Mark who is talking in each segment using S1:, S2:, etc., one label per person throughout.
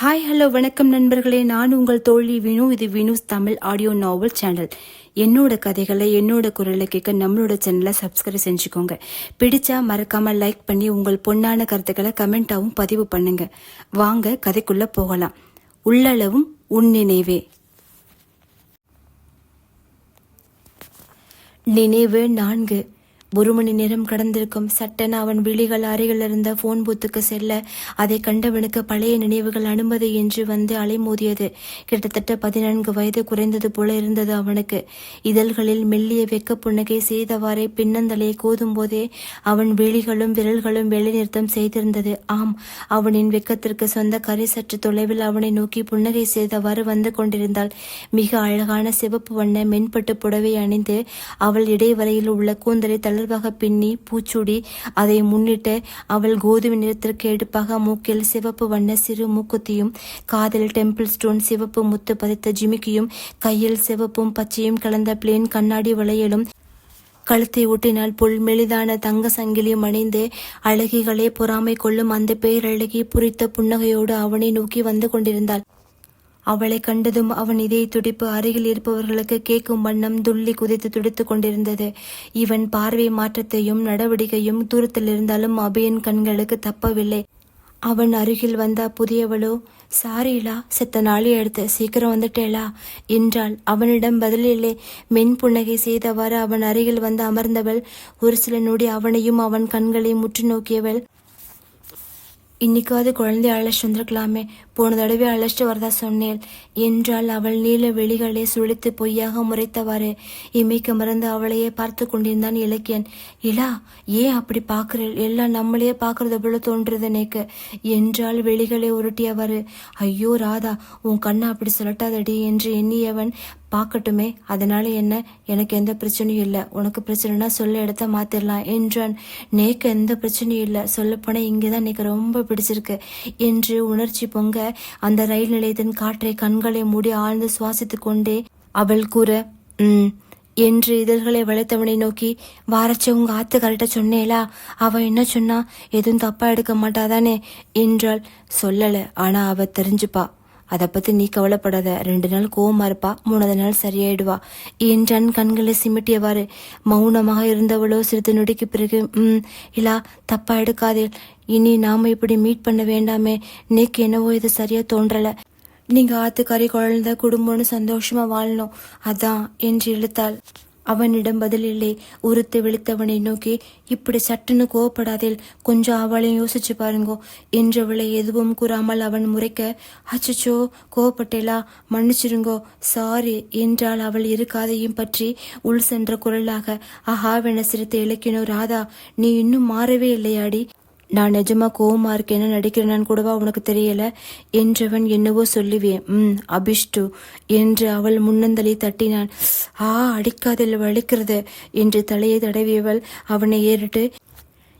S1: Hi hello வணக்கம் நண்பர்களே. நான் உங்கள் தோழி வினு. இது Vinu's Tamil audio novel channel என்னோட கதைகளை என்னோட குரலை கேட்க நம்மளோட சேனலை சப்ஸ்கிரைப் செஞ்சுக்கோங்க. பிடிச்சா மறக்காம லைக் பண்ணி உங்கள் பொன்னான கருத்துக்களை கமெண்ட்டாகவும் பதிவு பண்ணுங்க. வாங்க கதைக்குள்ள போகலாம். உள்ளளவும் உன் நினைவே. நினைவு நான்கு. ஒரு மணி நேரம் கடந்திருக்கும் சட்டென அவன் விழிகள் அருகில் இருந்த போன் பூத்துக்கு செல்ல அதை கண்டவனுக்கு பழைய நினைவுகள் அனுமதி என்று வந்து அலைமோதியது. கிட்டத்தட்ட பதினான்கு வயது குறைந்தது போல இருந்தது அவனுக்கு. இதழ்களில் மெல்லிய வெக்க புன்னகை செய்தவாறே பின்னந்தலையை கோதும் போதே அவன் விழிகளும் விரல்களும் வேலைநிறுத்தம் செய்திருந்தது. ஆம் அவனின் வெக்கத்திற்கு சொந்த கரை சற்று தொலைவில் அவனை நோக்கி புன்னகை செய்தவாறு வந்து கொண்டிருந்தாள். மிக அழகான சிவப்பு வண்ண மென்பட்டு புடவை அணிந்து அவள் இடைவரையில் உள்ள கூந்தலை தளர்வாக பின்னி பூச்சூடி அதை முன்னிட்டு அவள் கோதுமை நிறத்திற்கு எடுப்பாக மூக்கில் சிவப்பு வண்ண சிறு மூக்குத்தியும் காதில் டெம்பிள் ஸ்டோன் சிவப்பு முத்து பதித்த ஜிமிக்கியும் கையில் சிவப்பும் பச்சையும் கலந்த பிளேன் கண்ணாடி வளையலும் கழுத்தை ஒட்டினால் புல் மெலிதான தங்க சங்கிலியும் அணிந்து அழகிகளே பொறாமை கொள்ளும் அந்த பேரழகி புரித்த புன்னகையோடு அவனை நோக்கி வந்து கொண்டிருந்தாள். அவளை கண்டதும் அவன் இதய துடிப்பு அருகில் இருப்பவர்களுக்கு கேட்கும் வண்ணம் துள்ளி குதித்து துடித்துக் கொண்டிருந்தது. இவன் பார்வை மாற்றத்தையும் நடவடிக்கையும் தூரத்தில் இருந்தாலும் அபயன் கண்களுக்கு தப்பவில்லை. அவன் அருகில் வந்த புதியவளோ சாரிலா செத்த நாளி எடுத்து சீக்கிரம் வந்துட்டேளா? என்றாள். அவனிடம் பதிலில்லை மென் புன்னகை செய்தவாறு அவன் அருகில் வந்து அமர்ந்தவள். ஒரு சில நொடி அவனையும் அவன் கண்களை முற்று நோக்கியவள் இன்னைக்காவது குழந்தை அழைச்சிட்டு வந்திருக்கலாமே போன தடவை அழைச்சிட்டு வரதா சொன்னேன். என்றால் அவள் நீல வெளிகளை சுழித்து பொய்யாக முறைத்தவாறு. இமைக்க மறந்து அவளையே பார்த்து கொண்டிருந்தான் இலக்கியன். இலா ஏன் அப்படி பார்க்கிறேன் எல்லாம் நம்மளையே பார்க்கறது போல தோன்றுறது எனக்கு என்றால் வெளிகளை உருட்டியவாறு. ஐயோ ராதா உன் கண்ணை அப்படி சொல்லட்டாதடி என்று எண்ணியவன் பார்க்கட்டுமே. அதனால என்ன? எனக்கு எந்த பிரச்சனையும் இல்லை. உனக்கு பிரச்சனைனா சொல்ல இடத்த மாத்திரலாம் என்றான். நேக்கு எந்த பிரச்சனையும் இல்லை. சொல்லப்போனா இங்கேதான் எனக்கு ரொம்ப பிடிச்சிருக்கு. என்று உணர்ச்சி பொங்க அந்த ரயில் நிலையத்தின் காற்றை கண்களை மூடி ஆழ்ந்து சுவாசித்துக் கொண்டே அவள் கூற ம் என்று இதழ்களை வளைத்தவனை நோக்கி வாரச்ச உங்க ஆத்து கரெக்டா சொன்னேலா? அவ என்ன சொன்னா? எதுவும் தப்பா எடுக்க மாட்டாதானே? என்றாள். சொல்லல. ஆனா அவ தெரிஞ்சுப்பா. அதை பத்தி நீ கவலைப்படாத. ரெண்டு நாள் கோவமா இருப்பா. மூணாவது நாள் சரியாயிடுவா. என்றான் கண்களை சிமிட்டியவாறு மௌனமாக இருந்தவளோ சிறிது நொடிக்கு பிறகு ம் இல்லா தப்பா எடுக்காதே. இனி நாம இப்படி மீட் பண்ண வேண்டாமே. நீக்கு என்னவோ இது சரியா தோன்றல. நீங்க ஆத்துக்காரி குழந்த குடும்பம்னு சந்தோஷமா வாழணும். அதான் என்று இழுத்தாள். அவனிடம் பதிலில்லை. உறுத்து விழித்தவனை நோக்கி இப்படி சட்டுன்னு கோவப்படாதேல் கொஞ்சம் அவளையும் யோசிச்சு பாருங்கோ. என்றவளை எதுவும் கூறாமல் அவன் முறைக்க அச்சச்சோ கோவப்பட்டேலா மன்னிச்சிருங்கோ சாரி என்றால் அவள் இரு காதையும் பற்றி உள் சென்ற குரலாக அஹாவென சிரித்து இலக்கினோ ராதா நீ இன்னும் மாறவே இல்லையாடி. நான் நிஜமா கோவமா இருக்கேன்னு நடிக்கிறேன்னு கூடவா உனக்கு தெரியல? என்றவன் என்னவோ சொல்லுவேன். ம் அபிஷ்டு என்று அவள் முன்னந்தலை தட்டினான். ஆ அடிக்காதில் வலிக்கிறது என்று தலையை தடவியவள் அவனை ஏறிட்டு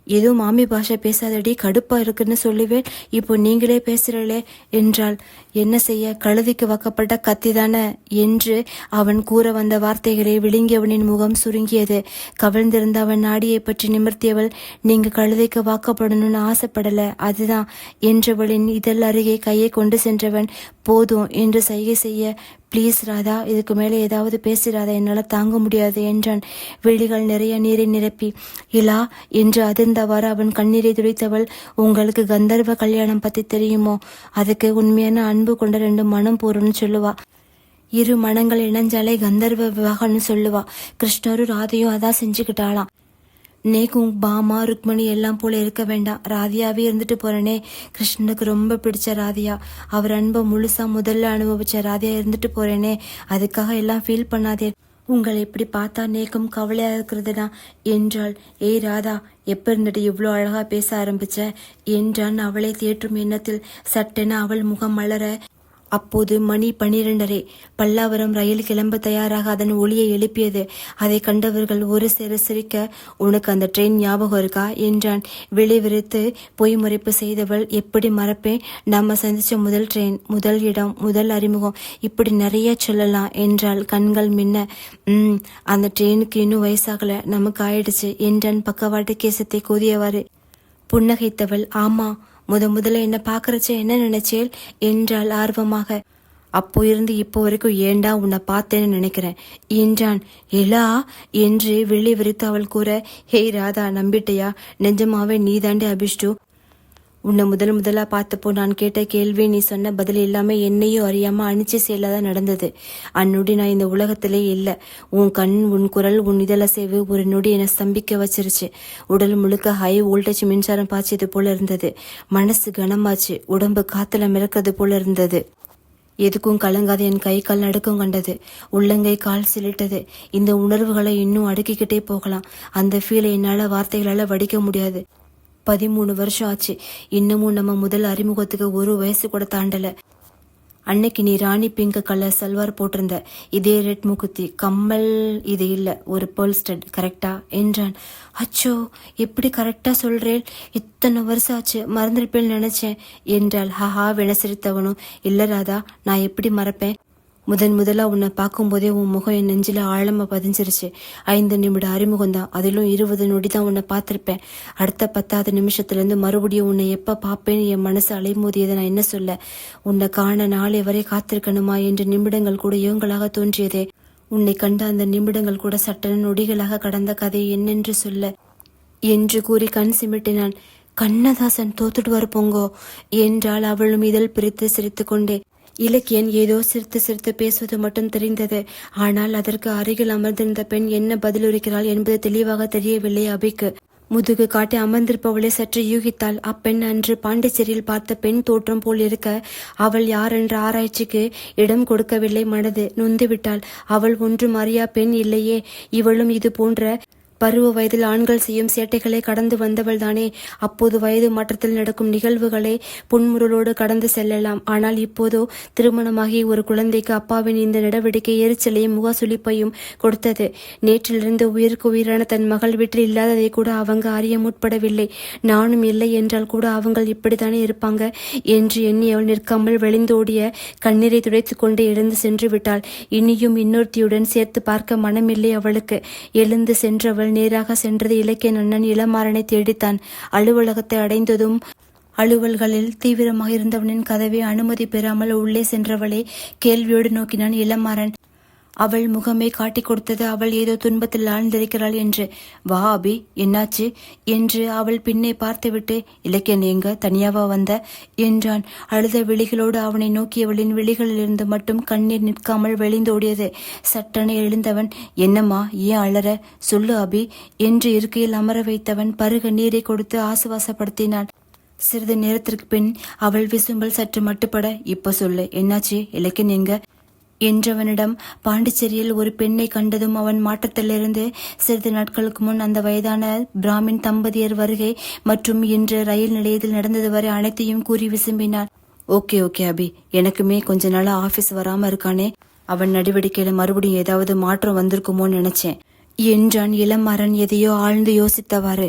S1: ஏதோ மாமி பாஷை பேசாதடி கடுப்பா இருக்குன்னு சொல்லுவேன் இப்போ நீங்களே பேசுறளே என்றாள். என்ன செய்ய? கழுதிக்கு வாக்கப்பட்ட கத்தி தானே? என்று அவன் கூற வந்த வார்த்தைகளை விழுங்கியவனின் முகம் சுருங்கியது. கவிழ்ந்திருந்த அவன் நாடியை பற்றி நிமிர்த்தியவள் நீங்க கழுதைக்கு வாக்கப்படணும்னு ஆசைப்படல அதுதான் என்றவளின் இதழ் அருகே கையை கொண்டு சென்றவன் போதும் என்று சைகை செய்ய ப்ளீஸ் ராதா இதுக்கு மேலே ஏதாவது பேசுறாதா என்னால் தாங்க முடியாது என்றான். விழிகள் நிறைய நீரை நிரப்பி இலா என்று அதிர்ந்தவாறு அவன் கண்ணீரை துடைத்தவள் உங்களுக்கு கந்தர்வ கல்யாணம் பத்தி தெரியுமோ? அதுக்கு உண்மையான அன்பு அன்பு கொண்ட ரெண்டு மனம் போறோம்னு சொல்லுவா. இரு மனங்கள் இணைஞ்சாலே கந்தர்வ விவாகம்னு சொல்லுவா. கிருஷ்ணரும் ராதையும் அதான் செஞ்சுக்கிட்டாளாம். நேக்கும் பாமா ருக்மணி எல்லாம் போல இருக்க வேண்டாம். ராதியாவே இருந்துட்டு போறேனே. கிருஷ்ணனுக்கு ரொம்ப பிடிச்ச ராதியா. அவர் அன்பை முழுசா முதல்ல அனுபவிச்ச ராதியா இருந்துட்டு போறேனே. அதுக்காக எல்லாம் ஃபீல் பண்ணாதே. உங்களை இப்படி பார்த்தா நேக்கும் கவலையா இருக்கிறதுனா என்றாள். ஏய் ராதா எப்ப இருந்துட்டு இவ்வளோ அழகா பேச ஆரம்பிச்ச? என்றான் அவளை தேற்றும் எண்ணத்தில். சட்டென அவள் முகம் மலர. அப்போது மணி பனிரெண்டரை. பல்லாவரம் ரயில் கிளம்ப தயாராக அதன் ஒளியை எழுப்பியது. அதை கண்டவர்கள் ஒரு சேர சிரிக்க உனக்கு அந்த ட்ரெயின் ஞாபகம் இருக்கா? என்றான். விளைவிரித்து பொய் முறைப்பு செய்தவள் எப்படி மறப்பேன்? நம்ம சந்திச்ச முதல் ட்ரெயின் முதல் இடம் முதல் அறிமுகம். இப்படி நிறைய சொல்லலாம் என்றால் கண்கள் மின்ன. ம் அந்த ட்ரெயினுக்கு இன்னும் வயசாகல. நமக்கு ஆயிடுச்சு என்றான் பக்கவாட்டு கேசத்தை கோதியவாறு. புன்னகைத்தவள் ஆமா முத முதல்ல என்ன பாக்குறச்ச என்ன நினைச்சேல்? என்றாள் ஆர்வமாக. அப்போ இருந்து இப்போ வரைக்கும் ஏண்டா உன்னை பார்த்தேன்னு நினைக்கிறேன்? என்றான். எலா? என்று வெள்ளி விரித்து அவள் கூற ஹேய் ராதா நம்பிட்டையா? நிஜமாவே நீதாண்டே அபிஷ்டு. உன்னை முதல் முதலா பார்த்தப்போ நான் கேட்ட கேள்வி நீ சொன்ன பதில் எல்லாமே என்னையும் அறியாம அணிச்சு செயலாதான் நடந்தது. அந்நொடி நான் இந்த உலகத்திலே இல்ல. உன் கண் உன் குரல் உன் இதழ சேவு ஒரு நொடி என்னை ஸ்தம்பிக்க வச்சிருச்சு. உடல் முழுக்க ஹை வோல்டேஜ் மின்சாரம் பாய்ச்சது போல இருந்தது. மனசு கனமாச்சு. உடம்பு காத்துல மிதக்கிறது போல இருந்தது. எதுக்கும் கலங்காத என் கை கால் நடுக்கம் கண்டது. உள்ளங்கை கால் சிலிட்டது. இந்த உணர்வுகளை இன்னும் அடுக்கிக்கிட்டே போகலாம். அந்த ஃபீலை என்னால வார்த்தைகளால வடிக்க முடியாது. பதிமூணு வருஷம் ஆச்சு. இன்னமும் நம்ம முதல் அறிமுகத்துக்கு ஒரு வயசு கூட தாண்டல. அன்னைக்கு நீ ராணி பிங்க் கலர் சல்வார் போட்டிருந்த. இதே ரெட் முகுத்தி கம்மல் இது இல்லை ஒரு பேர்ல் ஸ்டட் கரெக்டா என்றான். அச்சோ எப்படி கரெக்டா சொல்றேன்? இத்தனை வருஷம் ஆச்சு மறந்துருப்பேன்னு நினைச்சேன் என்றாள். ஹஹா வென சிரித்தவனும் இல்ல ராதா நான் எப்படி மறப்பேன்? முதன் முதலா உன்னை பார்க்கும்போதே உன் முகம் என் நெஞ்சில ஆழமா பதிஞ்சிருச்சு. ஐந்து நிமிட அறிமுகம் தான் அதிலும் இருபது நொடி தான் உன்னை பார்த்துருப்பேன். அடுத்த பத்தாவது நிமிஷத்துலேருந்து மறுபடியும் உன்னை எப்போ பார்ப்பேன்னு என் மனசு அலைமோதியதை நான் என்ன சொல்ல? உன்னை காண நாளை வரை காத்திருக்கணுமா என்று நிமிடங்கள் கூட இவங்களாக தோன்றியதே. உன்னை கண்ட அந்த நிமிடங்கள் கூட சட்டன நொடிகளாக கடந்த கதை என்னென்று சொல்ல? என்று கூறி கண் சிமிட்டினான். கண்ணதாசன் தோத்துடுவார் போங்கோ? என்றால் அவளும் இதழ் பிரித்து சிரித்துக்கொண்டே. இலக்கியன் ஏதோ சிரித்து சிரித்து பேசுவது மட்டும் தெரிந்தது. ஆனால் அதற்கு அருகில் அமர்ந்திருந்த பெண் என்ன பதிலுரைக்கிறாள் என்பது தெளிவாக தெரியவில்லை அபிக்கு. முதுகு காட்டி அமர்ந்திருப்பவளை சற்று யூகித்தாள். அப்பெண் அன்று பாண்டிச்சேரியில் பார்த்த பெண் தோற்றம் போல் இருக்க அவள் யார் என்ற ஆராய்ச்சிக்கு இடம் கொடுக்கவில்லை மனது நொந்துவிட்டாள் அவள் ஒன்றும் அறியா பெண் இல்லையே. இவளும் இது போன்ற பருவ வயதில் ஆண்கள் செய்யும் சேட்டைகளை கடந்து வந்தவள் தானே. அப்போது வயது மாற்றத்தில் நடக்கும் நிகழ்வுகளை புன்முருளோடு கடந்து செல்லலாம். ஆனால் இப்போதோ திருமணமாகி ஒரு குழந்தைக்கு அப்பாவின் இந்த நடவடிக்கை எரிச்சலையும் முகசுளிப்பையும் கொடுத்தது. நேற்றிலிருந்து உயிருக்கு உயிரான தன் மகள் வீட்டில் இல்லாததை கூட அவங்க அறிய முற்படவில்லை. நானும் இல்லை என்றால் கூட அவங்கள் இப்படித்தானே இருப்பாங்க என்று எண்ணி அவள் நிற்காமல் வெளிந்தோடிய கண்ணீரை துடைத்துக் கொண்டு எழுந்து சென்று விட்டாள். இனியும் இன்னொருத்தியுடன் சேர்த்து பார்க்க மனமில்லை அவளுக்கு. எழுந்து சென்றவள் நேராக சென்றது. இலக்கிய நன்னன் இளமாறனை தேடித்தான். அலுவலகத்தை அடைந்ததும் அலுவல்களில் தீவிரமாக இருந்தவனின் கதவை அனுமதி பெறாமல் உள்ளே சென்றவளை கேள்வியோடு நோக்கினான் இளமாறன். அவள் முகமே காட்டிக் கொடுத்தது அவள் ஏதோ துன்பத்தில் ஆழ்ந்திருக்கிறாள் என்று. வா அபி என்னாச்சு? என்று அவள் பின்னே பார்த்துவிட்டு இலக்கியன் எங்க தனியாவா வந்த? என்றான். அழுத விழிகளோடு அவனை நோக்கியவளின் விழிகளிலிருந்து மட்டும் கண்ணீர் நிற்காமல் வெளிந்தோடியது சட்டனை எழுந்தவன் என்னம்மா ஏன் அழற சொல்லு அபி என்று இருக்கையில் அமர வைத்தவன் பருக நீரை கொடுத்து ஆசுவாசப்படுத்தினான். சிறிது நேரத்திற்கு பின் அவள் விசும்பல் சற்று மட்டுப்பட இப்ப சொல்லு என்னாச்சு? இலக்கியன் எங்க என்றவனிடம் பாண்டிச்சேரியில் ஒரு பெண்ணை கண்டதும் அவன் மாற்றத்திலிருந்து சிறிது நாட்களுக்கு முன் அந்த வயதான பிராமின் தம்பதியர் வருகை மற்றும் இன்று ரயில் நிலையத்தில் நடந்தது வரை அனைத்தையும் கூறி விசும்பினான். ஓகே ஓகே அபி. எனக்குமே கொஞ்ச நாளா ஆபீஸ் வராம இருக்கானே. அவன் நடவடிக்கையில மறுபடியும் ஏதாவது மாற்றம் வந்திருக்குமோன்னு நினைச்சேன். என்றான் இளமரன் எதையோ ஆழ்ந்து யோசித்தவாறு.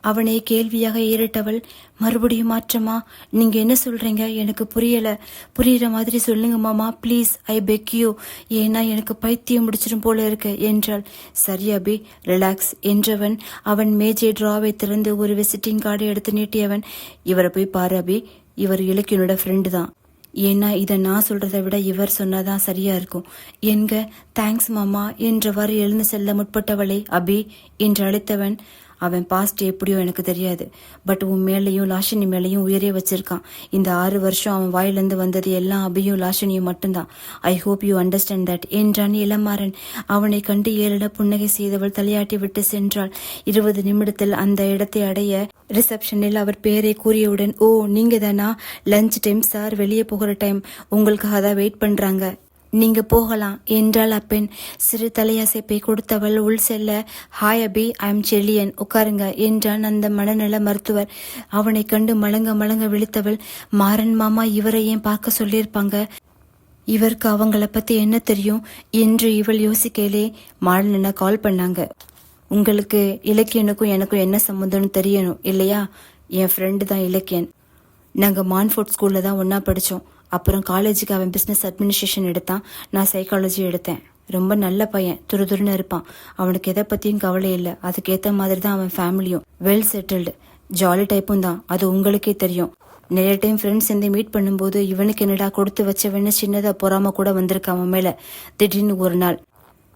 S1: அவனை கேள்வியாக ஏறிட்டவள் மறுபடியும் மாற்றமா நீங்க என்ன சொல்றீங்க? எனக்கு புரியல. புரியுற மாதிரி சொல்லுங்க மாமா. ப்ளீஸ் ஐ பெக் யூ ஏன்னா எனக்கு பைத்தியம் முடிச்சிடும் போல இருக்கு என்றாள். சரி அபி. ரிலாக்ஸ் என்றவன் அவன் மேஜை டிராவை திறந்து ஒரு விசிட்டிங் கார்டை எடுத்து நீட்டியவன் இவரை போய் பாரு அபி. இவர் இலக்கியனோட ஃப்ரெண்டு தான். ஏன்னா இதை நான் சொல்றதை விட இவர் சொன்னாதான் சரியா இருக்கும். என்க தேங்க்ஸ் மாமா என்றவாறு எழுந்து செல்ல முற்பட்டவளை அபி என்று அழைத்தவன் அவன் பாஸ்ட் எப்படியோ எனக்கு தெரியாது. பட் உன் மேலையும் லாஷினி மேலையும் உயிரே வச்சிருக்கான். இந்த ஆறு வருஷம் அவன் வாயிலிருந்து வந்தது எல்லாம் அபியும் லாஷினியும் மட்டும்தான். I hope you understand that என்றான் இளமாறன். அவனை கண்டு ஏழிட புன்னகை செய்தவள் தலையாட்டி விட்டு சென்றாள். இருபது நிமிடத்தில் அந்த இடத்தை அடைய ரிசப்ஷனில் அவர் பேரை கூறியவுடன் ஓ நீங்க தானா லஞ்ச் டைம் சார் வெளியே போகிற டைம் உங்களுக்காக தான் வெயிட் பண்றாங்க. நீங்க போகலாம். என்றாள் அப்பெண். சிறு தலையசைப்பை கொடுத்தவள் உள் செல்ல ஹாய் அபி ஐ செல்லியன் உட்காருங்க என்றான் அந்த மனநல மருத்துவர். அவனை கண்டு மலங்க மலங்க விழித்தவள் மாறன் மாமா இவரை ஏன் பார்க்க சொல்லியிருப்பாங்க? இவருக்கு அவங்கள பத்தி என்ன தெரியும்? என்று இவள் யோசிக்கையிலே மாறன் கால் பண்ணாங்க. உங்களுக்கு இலக்கியனுக்கும் எனக்கும் என்ன சம்மந்தம்னு தெரியணும் இல்லையா? என் ஃப்ரெண்டு தான் இலக்கியன். நாங்க மான்ஃபோர்ட் ஸ்கூல்ல தான் ஒன்றா படிச்சோம். அப்புறம் காலேஜுக்கு அவன் பிஸ்னஸ் அட்மினிஸ்ட்ரேஷன் எடுத்தான். நான் சைக்காலஜி எடுத்தேன். ரொம்ப நல்ல பையன். துருதுருன்னு இருப்பான். அவனுக்கு எதை பத்தியும் கவலை இல்லை. அதுக்கேற்ற மாதிரி தான் அவன் ஃபேமிலியும் வெல் செட்டில்டு ஜாலி டைப்பும் தான். அது உங்களுக்கே தெரியும். நிறைய டைம் ஃப்ரெண்ட்ஸ் சேர்ந்து மீட் பண்ணும்போது இவனுக்கு என்னடா கொடுத்து வச்சவன்னு சின்னதா பொறாம கூட வந்திருக்கான் அவன் மேல. திடீர்னு ஒரு நாள்.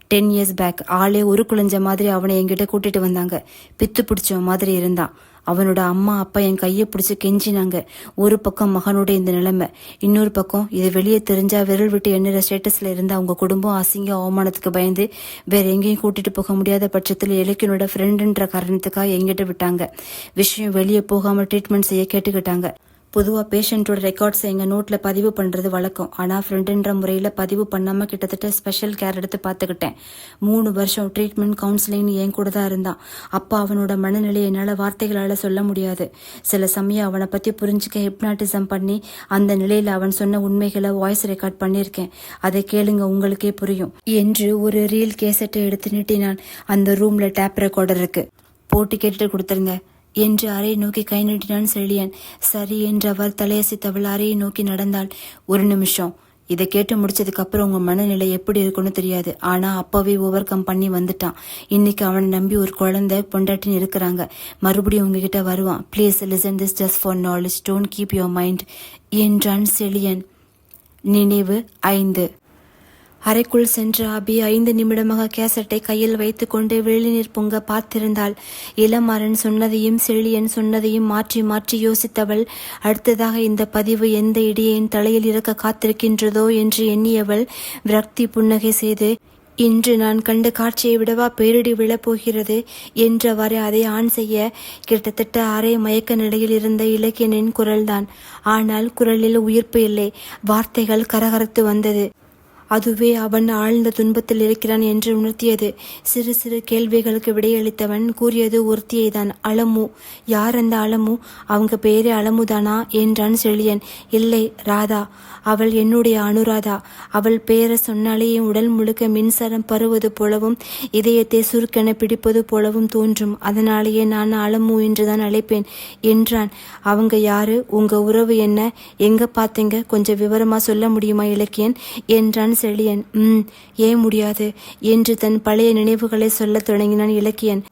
S1: டென் இயர்ஸ் பேக் ஆளே ஒரு குழஞ்ச மாதிரி அவனை என்கிட்ட கூட்டிட்டு வந்தாங்க. பித்து பிடிச்சவன் மாதிரி இருந்தான். அவனோட அம்மா அப்பா என் கையை பிடிச்சி கெஞ்சினாங்க. ஒரு பக்கம் மகனோட இந்த நிலைமை இன்னொரு பக்கம் இது வெளியே தெரிஞ்சா விரல் விட்டு எண்ணுற ஸ்டேட்டஸ்ல இருந்த அவங்க குடும்பம் அசிங்க அவமானத்துக்கு பயந்து வேற எங்கேயும் கூட்டிட்டு போக முடியாத பட்சத்தில் இலக்கியனோட ஃப்ரெண்டுன்ற காரணத்துக்காக எங்கிட்ட விட்டாங்க. விஷயம் வெளியே போகாம ட்ரீட்மெண்ட் செய்ய கேட்டுக்கிட்டாங்க. பொதுவாக பேஷண்ட்டோட ரெக்கார்ட்ஸை எங்கள் நோட்டில் பதிவு பண்ணுறது வழக்கம். ஆனால் ஃப்ரெண்டுன்ற முறையில் பதிவு பண்ணாமல் கிட்டத்தட்ட ஸ்பெஷல் கேர் எடுத்து பார்த்துக்கிட்டேன் மூணு வருஷம் ட்ரீட்மெண்ட் கவுன்சிலிங் என் கூட தான் இருந்தான். அப்போ அவனோட மனநிலையை என்னால் வார்த்தைகளால் சொல்ல முடியாது. சில சமயம் அவனை பற்றி புரிஞ்சுக்க ஹிப்னாட்டிசம் பண்ணி அந்த நிலையில் அவன் சொன்ன உண்மைகளை வாய்ஸ் ரெக்கார்ட் பண்ணியிருக்கேன். அதை கேளுங்க உங்களுக்கே புரியும். என்று ஒரு ரீல் கேசட்டை எடுத்து நீட்டினான். அந்த ரூமில் டேப் ரெக்கார்டர் இருக்கு. போட்டு கேட்டுட்டு கொடுத்துருங்க. என்று அறையை நோக்கி கை நீட்டினான் செழியன். சரி என்று அவர் தலையசைத்தவள் அறையை நோக்கி நடந்தாள். ஒரு நிமிஷம். இதை கேட்டு முடிச்சதுக்கு அப்புறம் உங்க மனநிலை எப்படி இருக்கும்னு தெரியாது. ஆனா அப்பவே ஓவர் கம் பண்ணி வந்துட்டான். இன்னைக்கு அவனை நம்பி ஒரு குழந்தை பொண்டாட்டின்னு இருக்கிறாங்க. மறுபடியும் உங்ககிட்ட வருவான். Please listen this just for knowledge don't keep your mind என்றான் செழியன். நினைவு ஐந்து. அறைக்குள் சென்ற அபி ஐந்து நிமிடமாக கேசட்டை கையில் வைத்துக்கொண்டு வெளிநீர் பொங்க பார்த்திருந்தாள். இளமாறன் சொன்னதையும் செழியன் சொன்னதையும் மாற்றி மாற்றி யோசித்தவள் அடுத்ததாக இந்த பதிவு எந்த இடியின் தலையில் இருக்க காத்திருக்கின்றதோ என்று எண்ணியவள் விரக்தி புன்னகை செய்து இன்று நான் கண்ட காட்சியை விடவா பேரிடி விழப்போகிறது என்றவாறு அதை ஆண் செய்ய கிட்டத்தட்ட அரை மயக்க நிலையில் இருந்த இலக்கியனின் குரல்தான். ஆனால் குரலில் உயிர்ப்பு இல்லை. வார்த்தைகள் கரகரத்து வந்தது. அதுவே அவன் ஆழ்ந்த துன்பத்தில் இருக்கிறான் என்று உணர்த்தியது. சிறு சிறு கேள்விகளுக்கு விடையளித்தவன் கூறியது ஒருத்தியை தான் அலமு. யார் அந்த அலமு? அவங்க பேரு அலமுதானா? என்றான் செழியன். இல்லை ராதா. அவள் என்னுடைய அனுராதா. அவள் பேரை சொன்னாலே என் உடல் முழுக்க மின்சாரம் பருவது போலவும் இதயத்தை சுருக்கென பிடிப்பது போலவும் தோன்றும். அதனாலேயே நான் அலமு என்றுதான் அழைப்பேன் என்றான். அவங்க யாரு? உங்க உறவு என்ன? எங்க பார்த்தீங்க கொஞ்சம் விவரமா சொல்ல முடியுமா இலக்கியன்? என்றான் செழியன் ம் ஏன் முடியாது? என்று தன் பழைய நினைவுகளை சொல்லத் தொடங்கினான் இலக்கியன்.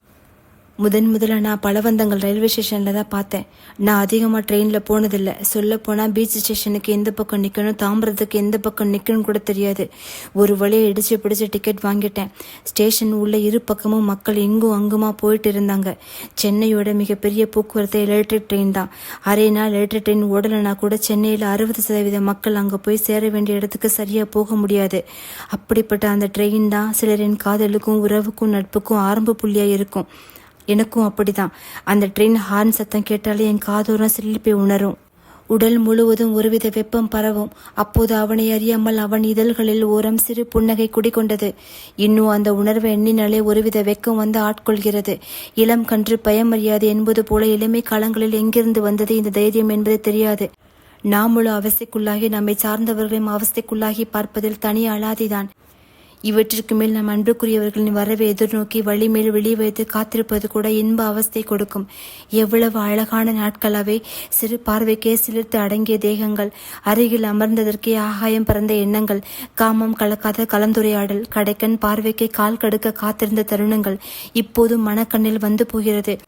S1: முதன் முதல்ல நான் பலவந்தங்கள் ரயில்வே ஸ்டேஷனில் தான் பார்த்தேன். நான் அதிகமாக ட்ரெயினில் போனதில்லை. சொல்ல போனால் பீச் ஸ்டேஷனுக்கு எந்த பக்கம் நிற்கணும் தாம்பரத்துக்கு எந்த பக்கம் நிற்கணும் கூட தெரியாது. ஒரு வழியை இடிச்சு பிடிச்சி டிக்கெட் வாங்கிட்டேன். ஸ்டேஷன் உள்ள இரு பக்கமும் மக்கள் எங்கும் அங்குமா போயிட்டு இருந்தாங்க. சென்னையோட மிகப்பெரிய போக்குவரத்து எலக்ட்ரிக் ட்ரெயின் தான். அரை நாள் எலக்ட்ரிக் ட்ரெயின் ஓடலைனா கூட சென்னையில் அறுபது சதவீத மக்கள் அங்கே போய் சேர வேண்டிய இடத்துக்கு சரியாக போக முடியாது. அப்படிப்பட்ட அந்த ட்ரெயின் தான் சிலரின் காதலுக்கும் உறவுக்கும் நட்புக்கும் ஆரம்ப புள்ளியாக இருக்கும். எனக்கும் அப்படிதான். அந்த ட்ரெயின் ஹார்ன் சத்தம் கேட்டாலே என் காதோரம் சிலிப்பை உணரும். உடல் முழுவதும் ஒருவித வெப்பம் பரவும். அப்போது அவனை அறியாமல் அவன் இதழ்களில் ஓரம் சிறு புன்னகை குடிகொண்டது. இன்னும் அந்த உணர்வை எண்ணினாலே ஒருவித வெக்கம் வந்து ஆட்கொள்கிறது. இளம் கன்று பயமறியாது என்பது போல இளமை காலங்களில் எங்கிருந்து வந்தது இந்த தைரியம் என்பது தெரியாது. நாமளும் அவஸ்தைக்குள்ளாகி நம்மை சார்ந்தவர்களையும் அவஸ்தைக்குள்ளாகி பார்ப்பதில் தனி அழாதிதான் இவற்றிற்கு மேல் நம் அன்புக்குரியவர்களின் வரவை எதிர்நோக்கி வழிமேல் வெளி வைத்து காத்திருப்பது கூட இன்ப அவஸ்தை கொடுக்கும். எவ்வளவு அழகான நாட்களவை சிறு பார்வைக்கே சிலிர்த்து அடங்கிய தேகங்கள். அருகில் அமர்ந்ததற்கே ஆகாயம் பறந்த எண்ணங்கள். காமம் கலக்காத கலந்துரையாடல். கடைக்கண் பார்வைக்கே கால் கடுக்க காத்திருந்த தருணங்கள். இப்போதும் மனக்கண்ணில் வந்து போகிறது.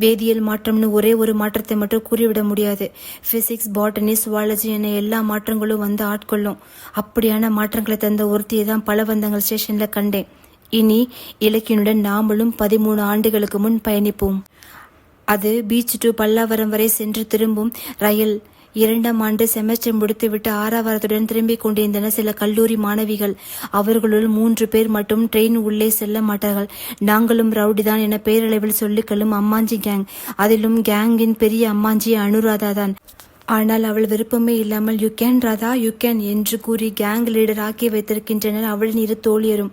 S1: வேதியியல் மாற்றம்னு ஒரே ஒரு மாற்றத்தை மட்டும் கூறிவிட முடியாது. பிசிக்ஸ் பாட்டனி சுவாலஜி என எல்லா மாற்றங்களும் வந்து ஆட்கொள்ளும். அப்படியான மாற்றங்களை தந்த ஒருத்தியை தான் பலவந்தங்கள் ஸ்டேஷன்ல கண்டேன். இனி இலக்கியனுடன் நாமளும் பதிமூணு ஆண்டுகளுக்கு முன் பயணிப்போம். அது பீச் டு பல்லாவரம் வரை சென்று திரும்பும் ரயில் இரண்டாம் ஆண்டு செமஸ்டர் முடித்துவிட்டு ஆறாவரத்துடன் திரும்பிக் கொண்டிருந்தன சில கல்லூரி மாணவிகள். அவர்களுள் மூன்று பேர் மட்டும் ட்ரெயின் உள்ளே செல்ல மாட்டார்கள். நாங்களும் ரவுடிதான் என பேரளவில் சொல்லிக்கலும் அம்மாஞ்சி கேங் அதிலும் கேங்கின் பெரிய அம்மாஞ்சி அனுராதா தான். ஆனால் அவள் விருப்பமே இல்லாமல் you can Radha you can என்று கூறி கேங் லீடர் ஆக்கி வைத்திருக்கின்றனர் அவளின் இரு தோழியரும்.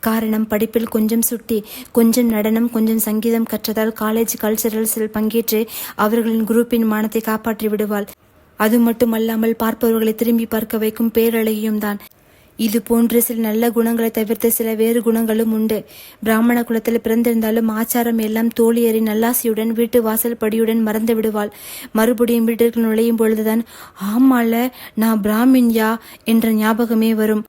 S1: காரணம் படிப்பில் கொஞ்சம் சுட்டி கொஞ்சம் நடனம் கொஞ்சம் சங்கீதம் கற்றதால் காலேஜ் கல்ச்சரல்ஸில் பங்கேற்று அவர்களின் குரூப்பின் மானத்தை காப்பாற்றி விடுவாள். அது மட்டுமல்லாமல் பார்ப்பவர்களை திரும்பி பார்க்க வைக்கும் பேரழகியும் தான். இது போன்ற சில நல்ல குணங்களை தவிர்த்து சில வேறு குணங்களும் உண்டு. பிராமண குலத்தில் பிறந்திருந்தாலும் ஆச்சாரம் எல்லாம் தோழியறி நல்லாசியுடன் வீட்டு வாசல் படியுடன் மறந்து விடுவாள். மறுபடியும் வீட்டிற்கு நுழையும் பொழுதுதான் ஆமால நான் பிராமின்யா? என்ற ஞாபகமே வரும்.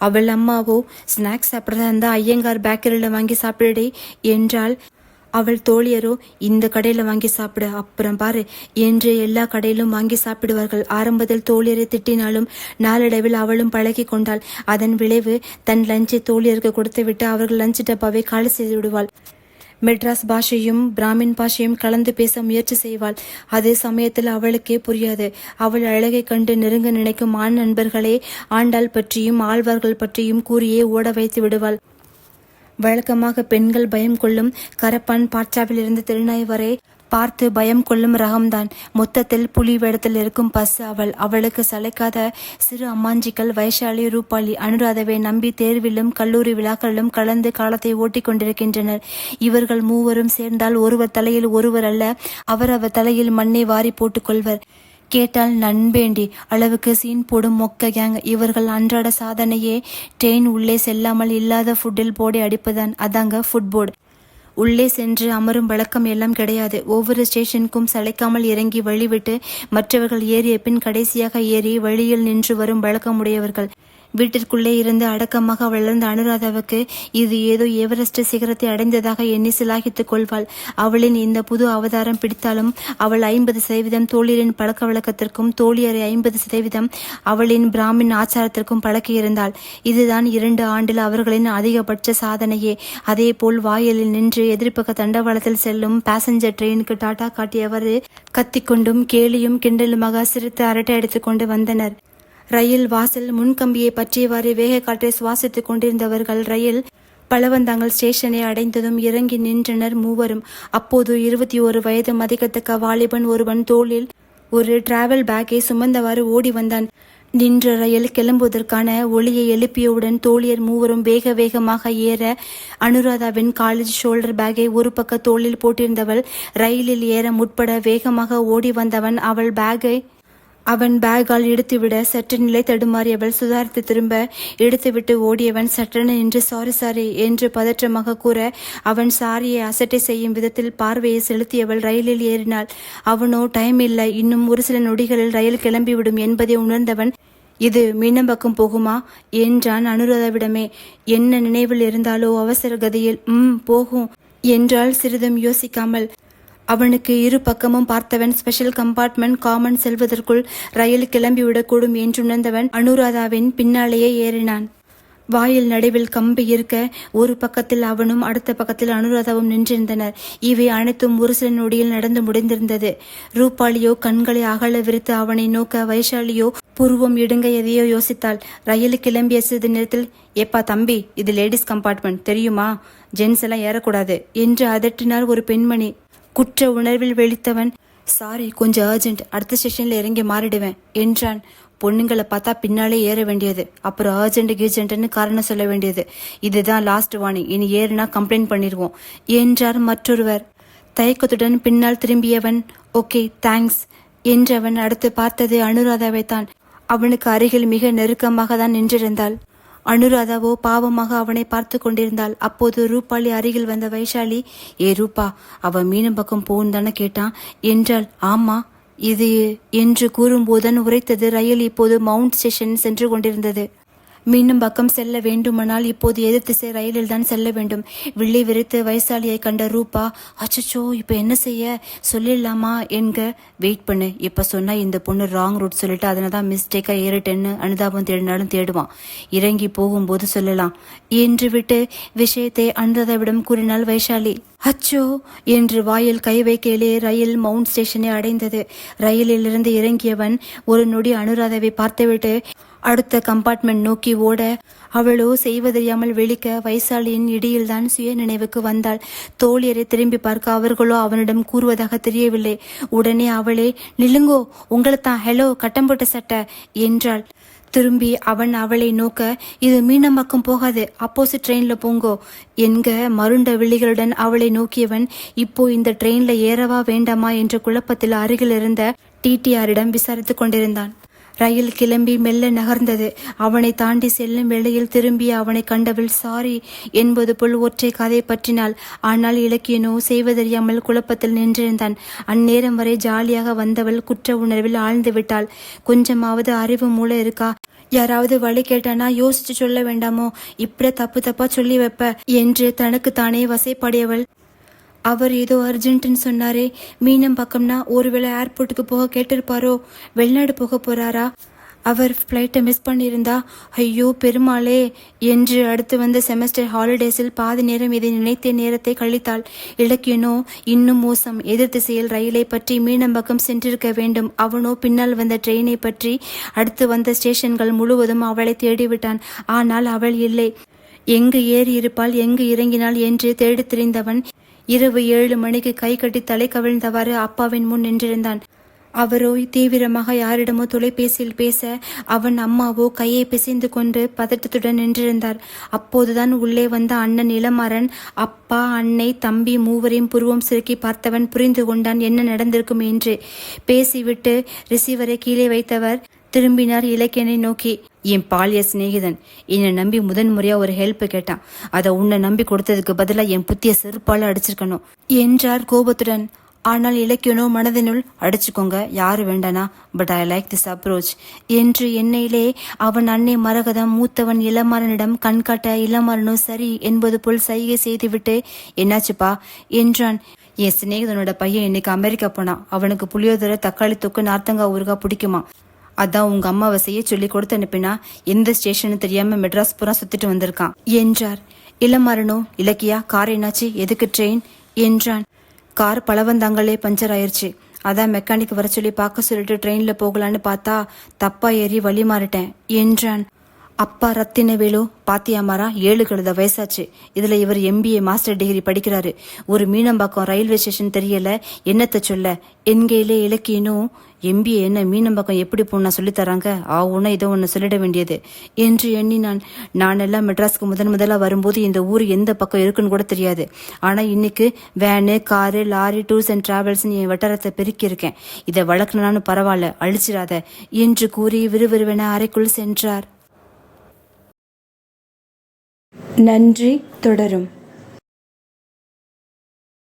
S1: அவள் அம்மாவோ ஸ்நாக்ஸ் சாப்பிட்றதா இருந்தா ஐயங்கார் பேக்கரியில் வாங்கி சாப்பிடுடே என்றால் அவள் தோழியரோ இந்த கடையில வாங்கி சாப்பிடு. அப்புறம் பாரு என்று எல்லா கடையிலும் வாங்கி சாப்பிடுவார்கள். ஆரம்பத்தில் தோழியரை திட்டினாலும் நாளடைவில் அவளும் பழகி கொண்டாள். அதன் விளைவு தன் லஞ்சை தோழியருக்கு கொடுத்துவிட்டு அவர்கள் லஞ்ச் டப்பாவை காலி செய்து விடுவாள். மெட்ராஸ் பாஷையும் பிராமின் பாஷையும் கலந்து பேச முயற்சி செய்வாள். அதே சமயத்தில் அவளுக்கே புரியாது. அவள் அழகை கண்டு நெருங்க நினைக்கும் ஆண் நண்பர்களே ஆண்டாள் பற்றியும் ஆழ்வார்கள் பற்றியும் கூறியே ஓட வைத்து விடுவாள். வழக்கமாக பெண்கள் பயம் கொள்ளும் கரப்பான் பாட்சாவிலிருந்து திருநாய் வரை பார்த்து பயம் கொள்ளும் ரகம்தான் மொத்தத்தில் புலி வேடத்தில் இருக்கும் பஸ் அவள். அவளுக்கு சளைக்காத சிறு அம்மாஞ்சிகள் வைஷாலி ரூபாலி அனுராதவை நம்பி தேர்விலும் கல்லூரி விழாக்களிலும் கலந்து காலத்தை ஓட்டிக் கொண்டிருக்கின்றனர். இவர்கள் மூவரும் சேர்ந்தால் ஒருவர் தலையில் ஒருவர் அல்ல அவரவர் தலையில் மண்ணை வாரி போட்டுக் கொள்வர். கேட்டால் நண்பேண்டி அளவுக்கு சீன் போடும் மொக்க கேங் இவர்கள் அன்றாட சாதனையே. ட்ரெயின் உள்ளே செல்லாமல் இல்லாத ஃபுட்டில் போடி அடிப்பதான். அதாங்க ஃபுட் போர்டு உள்ளே சென்று அமரும் வழக்கம் எல்லாம் கிடையாது. ஒவ்வொரு ஸ்டேஷனுக்கும் சளைக்காமல் இறங்கி வழிவிட்டு மற்றவர்கள் ஏறிய பின் கடைசியாக ஏறி வழியில் நின்று வரும் வழக்கமுடையவர்கள். வீட்டிற்குள்ளே இருந்து அடக்கமாக வளர்ந்த அனுராதாவுக்கு இது ஏதோ எவரெஸ்ட் சிகரத்தை அடைந்ததாக எண்ணி சிலாகித்துக் கொள்வாள். அவளின் இந்த புது அவதாரம் பிடித்தாலும் அவள் ஐம்பது சதவீதம் தோழியரின் பழக்க வழக்கத்திற்கும் தோழியரை ஐம்பது சதவீதம் அவளின் பிராமின் ஆச்சாரத்திற்கும் பழக்கியிருந்தாள் இதுதான் இரண்டு ஆண்டில் அவர்களின் அதிகபட்ச சாதனையே. அதேபோல் வாயிலில் நின்று எதிர்ப்பக்க தண்டவாளத்தில் செல்லும் பாசஞ்சர் ட்ரெயினுக்கு டாடா காட்டியவர் கத்திக்கொண்டும் கேலியும் கிண்டலுமாக சிரித்து அரட்டை அடித்துக் கொண்டு வந்தனர். ரயில் வாசல் முன்கம்பியை பற்றியவாறு வேக காற்றை சுவாசித்துக் கொண்டிருந்தவர்கள் ரயில் பலவந்தாங்கல் ஸ்டேஷனை அடைந்ததும் இறங்கி நின்றனர் மூவரும். அப்போது இருபத்தி ஒரு வயது மதிக்கத்தக்க வாலிபன் ஒருவன் தோளில் ஒரு டிராவல் பேக்கை சுமந்தவாறு ஓடி வந்தான். நின்ற ரயில் கிளம்புவதற்கான ஒளியை எழுப்பியவுடன் தோழியர் மூவரும் வேக வேகமாக ஏற அனுராதாவின் காலேஜ் ஷோல்டர் பேக்கை ஒரு பக்க தோளில் போட்டிருந்தவள் ரயிலில் ஏற முற்பட வேகமாக ஓடி வந்தவன். அவள் பேக்கை அவன் பேக்கால் எடுத்துவிட சற்று நிலை தடுமாறியவள் சுதாரித்து திரும்ப எடுத்துவிட்டு ஓடியவன் சற்றென நின்று சாரி சாரி என்று பதற்றமாக கூற அவன் சாரியை அசட்டை செய்யும் விதத்தில் பார்வையை செலுத்தியவள் ரயிலில் ஏறினாள். அவனோ டைம் இல்லை. இன்னும் ஒரு சில நொடிகளில் ரயில் கிளம்பிவிடும் என்பதை உணர்ந்தவன் இது மீனம்பக்கம் போகுமா? என்றான் அனுராதாவிடமே என்ன நினைவில் இருந்தாலோ அவசர கதியில் ம் போகும் என்றால் சிறிதும் யோசிக்காமல். அவனுக்கு இரு பக்கமும் பார்த்தவன் ஸ்பெஷல் கம்பார்ட்மெண்ட் காமன் செல்வதற்குள் ரயில் கிளம்பிவிடக்கூடும் என்றுணர்ந்தவன் அனுராதாவின் பின்னாலேயே ஏறினான். வாயில் நடுவில் கம்பி இருக்க ஒரு பக்கத்தில் அவனும் அடுத்த பக்கத்தில் அனுராதாவும் நின்றிருந்தனர். இவை அனைத்தும் ஒரு சில நொடியில் நடந்து முடிந்திருந்தது. ரூபாலியோ கண்களை அகல விரித்து அவனை நோக்க வைஷாலியோ புருவம் இடுங்க எதையோ யோசித்தாள். ரயில் கிளம்பிய சிறிது நேரத்தில் எப்பா தம்பி இது லேடிஸ் கம்பார்ட்மெண்ட் தெரியுமா? ஜென்ஸ் எல்லாம் ஏறக்கூடாது என்று அதட்டினார் ஒரு பெண்மணி. குற்ற உணர்வில் வெளித்தவன். சாரி கொஞ்சம் அர்ஜென்ட் அடுத்த ஸ்டேஷன்ல இறங்கி மாறிடுவேன் என்றான். பொண்ணுங்களை பார்த்தா பின்னாலே ஏற வேண்டியது. அப்புறம் அர்ஜென்ட் கீர்ஜென்ட்னு காரணம் சொல்ல வேண்டியது. இதுதான் லாஸ்ட் வார்னிங் இனி ஏறுனா கம்ப்ளைண்ட் பண்ணிடுவோம் என்றார் மற்றொருவர். தயக்கத்துடன் பின்னால் திரும்பியவன் ஓகே தேங்க்ஸ் என்றவன் அடுத்து பார்த்தது அனுராதாவை தான் அவனுக்கு அருகில் மிக நெருக்கமாக தான் நின்றிருந்தாள். அனுராதாவோ பாவமாக அவனை பார்த்து கொண்டிருந்தாள். அப்போது ரூபாளி அருகில் வந்த வைஷாலி ஏ ரூபா அவ மீனம் பக்கம் போன்னு தானே கேட்டான் என்றாள். ஆமா இது என்று கூறும்போதுதான் உரைத்தது ரயில் இப்போது மவுண்ட் ஸ்டேஷன் சென்று கொண்டிருந்தது. மீண்டும் பக்கம் செல்ல வேண்டுமானால் இப்போது எதிர் திசை ரயிலில் தான் செல்ல வேண்டும். வில்லி விரித்து வயசாலியை கண்ட ரூபா அச்சச்சோ இப்ப என்ன செய்ய? சொல்லிடலாமா என்க? வெயிட் பண்ணு. இப்ப சொன்னா இந்த பொண்ணு ராங் ரூட் சொல்லிட்டு அதனால தான் மிஸ்டேக்கா ஏறிட்டேன்னு அனுதாபம் தேடினாலும் தேடுவான். இறங்கி போகும்போது சொல்லலாம். என்று விட்டு விஷயத்தை அனுதாதாவிடம் கூறினாள் வைஷாலி. அச்சோ என்று வாயில் கை வைக்கையிலே ரயில் மவுண்ட் ஸ்டேஷனை அடைந்தது. ரயிலிலிருந்து இறங்கியவன் ஒரு நொடி அனுராதாவை பார்த்துவிட்டு அடுத்த கம்பார்ட்மெண்ட் நோக்கி ஓட அவளோ செய்வதறியாமல் விழிக்க வைசாலியின் இடியில்தான் சுய நினைவுக்கு வந்தாள். தோழியரை திரும்பி பார்க்க அவர்களோ அவனிடம் கூறுவதாக தெரியவில்லை. உடனே அவளே நில்லுங்கோ உங்களைத்தான் ஹலோ கட்டம் போட்ட சட்டை என்றாள். திரும்பி அவன் அவளை நோக்க இது மீனம்பாக்கம் போகாது அப்போசிட் ட்ரெயின்ல போங்கோ என்க மருண்ட விழிகளுடன் அவளை நோக்கியவன் இப்போ இந்த ட்ரெயின்ல ஏறவா வேண்டாமா? என்ற குழப்பத்தில் அருகில் இருந்த டிடிஆரிடம் விசாரித்துக் கொண்டிருந்தான். ரயில் கிளம்பி மெல்ல நகர்ந்தது. அவனை தாண்டி செல்லும் வேளையில் திரும்பி அவனை கண்டவள் சாரி என்பது போல் ஒற்றை கதை பற்றினாள். ஆனால் இலக்கியனோ செய்வதறியாமல் குழப்பத்தில் நின்றிருந்தான். அந்நேரம் வரை ஜாலியாக வந்தவள் குற்ற உணர்வில் ஆழ்ந்து விட்டாள் கொஞ்சமாவது அறிவு மூளை இருக்கா? யாராவது வழி கேட்டானா யோசிச்சு சொல்ல வேண்டாமோ? இப்படி தப்பு தப்பா சொல்லி வைப்ப என்று தனக்கு தானே வசைப்படையவள் அவர் ஏதோ அர்ஜென்ட்னு சொன்னாரே. மீனம் பக்கம்னா ஒருவேளை ஏர்போர்ட்டுக்கு போக கேட்டிருப்பாரோ? வெளிநாடு போக போறாரா? அவர் ஃப்ளைட்டை மிஸ் பண்ணியிருந்தா. ஐயோ பெருமாளே. என்று அடுத்து வந்த செமஸ்டர் ஹாலிடேஸில் பாதி நேரம் இதை நினைத்த நேரத்தை கழித்தாள். இலக்கியனோ இன்னும் மோசம். எதிர் திசையில் ரயிலை பற்றி மீனம்பக்கம் சென்றிருக்க வேண்டும். அவனோ பின்னால் வந்த ட்ரெயினை பற்றி அடுத்து வந்த ஸ்டேஷன்கள் முழுவதும் அவளை தேடிவிட்டான். ஆனால் அவள் இல்லை. எங்கு ஏறி இருப்பாள் எங்கு இறங்கினாள் என்று தேடித் திரிந்தவன் இரவு ஏழு மணிக்கு கை கட்டி தலை கவிழ்ந்தவாறு அப்பாவின் முன் நின்றிருந்தான். அவரோ தீவிரமாக யாரிடமோ தொலைபேசியில் பேச அவன் அம்மாவோ கையை பிசைந்து கொண்டு பதட்டத்துடன் நின்றிருந்தார். அப்போதுதான் உள்ளே வந்த அண்ணன் இளமாறன் அப்பா அன்னை தம்பி மூவரையும் புருவம் சுருக்கி பார்த்தவன் புரிந்து கொண்டான் என்ன நடந்திருக்கும் என்று. பேசிவிட்டு ரிசீவரை கீழே வைத்தவர் திரும்பினார் இலக்கியனை நோக்கி. என் பாலிய சிநேகிதன். என்னை நம்பி முதன்முறையா ஒரு ஹெல்ப் கேட்டான். அதை உன்னை நம்பி கொடுத்ததுக்கு பதிலாக என் புத்திய செருப்பால அடிச்சிருக்கணும். என்றார் கோபத்துடன். ஆனால் இலக்கியனோ மனதினுள் அடிச்சுக்கோங்க. யாரு வேண்டானா? But I like this approach என்று என்னையிலே அவன் அன்னை மரகதம் மூத்தவன் இளமாறனிடம் கண்காட்ட இளமாறனோ சரி என்பது போல் சைகை செய்துவிட்டு என்னாச்சுப்பா? என்றான். என் சிநேகிதனோட பையன் இன்னைக்கு அமெரிக்கா போனான். அவனுக்கு புளியோதரை தக்காளி தொக்கு நார்த்தங்காய் ஊறுகாய் பிடிக்குமா அதான் உங்க அம்மாவை செய்ய சொல்லி கொடுத்து அனுப்பினா எந்த ஸ்டேஷன் தெரியாம மெட்ராஸ் பூரா சுத்திட்டு வந்திருக்கான். என்றார். இளமரணோ இலக்கியா கார் என்னாச்சு? எதுக்கு ட்ரெயின் என்றான். கார் பலவந்தாங்களே பஞ்சர் ஆயிருச்சு. அதான் மெக்கானிக் வர சொல்லி பார்க்க சொல்லிட்டு ட்ரெயின்ல போகலான்னு பார்த்தா தப்பா ஏறி வழி மாறிட்டேன் என்றான். அப்பா ரத்தினவேலு பாத்தியாமாரா ஏழு கழுத வயசாச்சு. இதுல இவர் எம்பிஏ மாஸ்டர் டிகிரி படிக்கிறாரு. ஒரு மீனம்பாக்கம் ரயில்வே ஸ்டேஷன் தெரியல. என்னத்த சொல்ல? என்கையிலே இலக்கியனும் எம்பிஏ என்ன மீனம்பாக்கம் எப்படி போனா சொல்லி தராங்க? ஆ ஒன்று இதோ ஒன்று சொல்லிட வேண்டியது. என்று எண்ணி நான் எல்லாம் மெட்ராஸ்க்கு முதன் முதலா வரும்போது இந்த ஊர் எந்த பக்கம் இருக்குன்னு கூட தெரியாது. ஆனா இன்னைக்கு van car lorry tours and travels என் வட்டாரத்தை பெருக்கி இருக்கேன் இதை வளர்க்கணும்னு பரவாயில்ல அழிச்சிடாத. என்று கூறி விறுவிறுவென அறைக்குள் சென்றார். நன்றி தொடரும்.